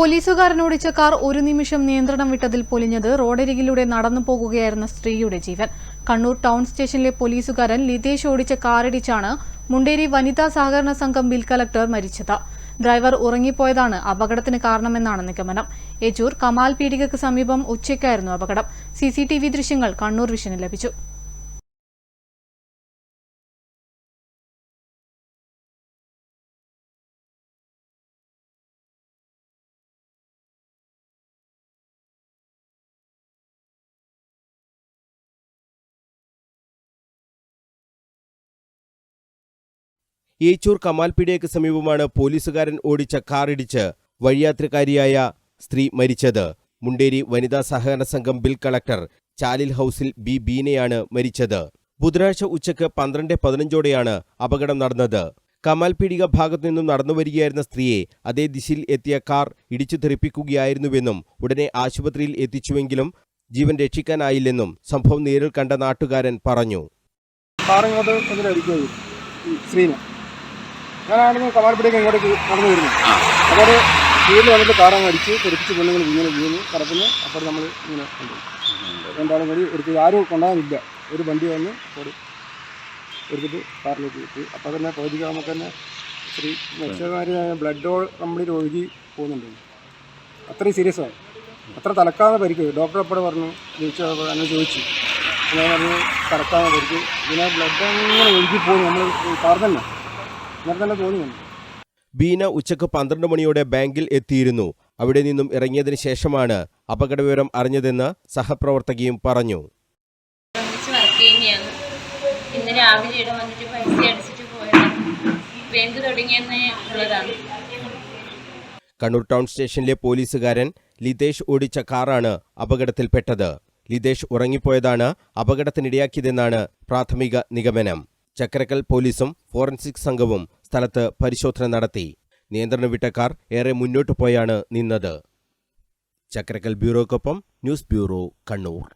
പോലീസുകാരനോടിച്ച car ഒരു നിമിഷം നിയന്ത്രണം വിട്ടതിൽ പൊലിഞ്ഞത് റോഡരികിലൂടെ നടന്നു പോകുകയായിരുന്ന സ്ത്രീയുടെ ജീവൻ. കണ്ണൂർ ടൗൺ സ്റ്റേഷനിലെ പോലീസുകാരൻ ലിതേഷ് ഓടിച്ച കാറിടിച്ചാണ് മുണ്ടേരി വനിതാ സഹകരണ സംഘം ബിൽ കലക്ടർ മരിച്ചത്. ഡ്രൈവർ ഉറങ്ങിപ്പോയതാണ് അപകടത്തിന് കാരണമെന്നാണ് നിഗമനം. ഏച്ചൂർ കമാൽ പീടികയ്ക്ക് സമീപം ഉച്ചയ്ക്കായിരുന്നു അപകടം. സിസിടിവി ദൃശ്യങ്ങൾ കണ്ണൂർ വിഷന് ലഭിച്ചു. ഏച്ചൂർ കമാൽപിടിയക്ക് സമീപമാണ് പോലീസുകാരൻ ഓടിച്ച കാറിടിച്ച് വഴിയാത്രക്കാരിയായ സ്ത്രീ മരിച്ചത്. മുണ്ടേരി വനിതാ സഹകരണ സംഘം ബിൽ കളക്ടർ ചാലിൽ ഹൌസിൽ ബി ബീനയാണ് മരിച്ചത്. ബുധനാഴ്ച ഉച്ചയ്ക്ക് പന്ത്രണ്ട് പതിനഞ്ചോടെയാണ് അപകടം നടന്നത്. കമാൽപീടിക ഭാഗത്തു നിന്നും നടന്നു വരികയായിരുന്ന സ്ത്രീയെ അതേ ദിശയിൽ എത്തിയ കാർ ഇടിച്ചു തെറിപ്പിക്കുകയായിരുന്നുവെന്നും ഉടനെ ആശുപത്രിയിൽ എത്തിച്ചുവെങ്കിലും ജീവൻ രക്ഷിക്കാനായില്ലെന്നും സംഭവം നേരിൽ കണ്ട നാട്ടുകാരൻ പറഞ്ഞു. സ്ത്രീനെ ഞാനാണെന്ന് കമാൽപ്പടിയൊക്കെ ഇങ്ങോട്ടേക്ക് നടന്നു വരുന്നു. അപ്പോൾ വീട്ടിൽ വന്നിട്ട് കാറങ്ങ് അടിച്ച് തെറിപ്പിച്ച് പെണ്ണുങ്ങൾ ഇങ്ങനെ വീണു കറക്കുന്നു അപ്പോൾ നമ്മൾ ഇങ്ങനെ കണ്ടു. രണ്ടാളും കൂടി എടുത്ത് ആരും കൊണ്ടാകുന്നില്ല ഒരു വണ്ടി വന്ന് ഓടി എടുത്തിട്ട് കാറിലേക്ക് കിട്ടി അപ്പോൾ തന്നെ പകുതിക്ക് നമുക്ക് തന്നെ ശ്രീ മെച്ചമാരിയായ ബ്ലഡ് ഓൾ കംപ്ലീറ്റ് ഒഴുകി പോകുന്നുണ്ട്. അത്രയും സീരിയസ് ആണ്. അത്ര തലക്കാതെ പരിക്ക്. ഡോക്ടർ എപ്പോഴും പറഞ്ഞു? ചോദിച്ചു. എന്നെ ചോദിച്ചു. ഞാൻ പറഞ്ഞു തലക്കാതെ പരിക്ക്. ഇതിനെ ബ്ലഡ് അങ്ങനെ ഒഴുകി പോകും നമ്മൾ കാർ തന്നെ. അങ്ങനെ തന്നെ തോന്നുന്നുണ്ട് ബീന ഉച്ചയ്ക്ക് പന്ത്രണ്ട് മണിയോടെ ബാങ്കിൽ എത്തിയിരുന്നു. അവിടെ നിന്നും ഇറങ്ങിയതിന് ശേഷമാണ് അപകടവിവരം അറിഞ്ഞതെന്ന് സഹപ്രവർത്തകയും പറഞ്ഞു. ഒന്നിച്ച് വർക്ക് ചെയ്യുന്നതാണ് ഇന്ന് രാവിലെ ഇവിടെ വന്നിട്ട് പൈസ അടിച്ചിട്ട് പോയതാണ്. ബാങ്ക് തുടങ്ങിയെന്ന് ഉള്ളതാണ്. കണ്ണൂർ ടൗൺ സ്റ്റേഷനിലെ പോലീസുകാരൻ ലിതേഷ് ഓടിച്ച കാറാണ് അപകടത്തിൽപ്പെട്ടത്. ലിതേഷ് ഉറങ്ങിപ്പോയതാണ് അപകടത്തിനിടയാക്കിയതെന്നാണ് പ്രാഥമിക നിഗമനം. ചക്കരക്കൽ പോലീസും ഫോറൻസിക് സംഘവും സ്ഥലത്ത് പരിശോധന നടത്തി. നിയന്ത്രണ വിട്ടക്കാർ കാർ ഏറെ മുന്നോട്ടു പോയാണ് നിന്നത്. ചക്കരക്കൽ ബ്യൂറോക്കൊപ്പം ന്യൂസ് ബ്യൂറോ കണ്ണൂർ.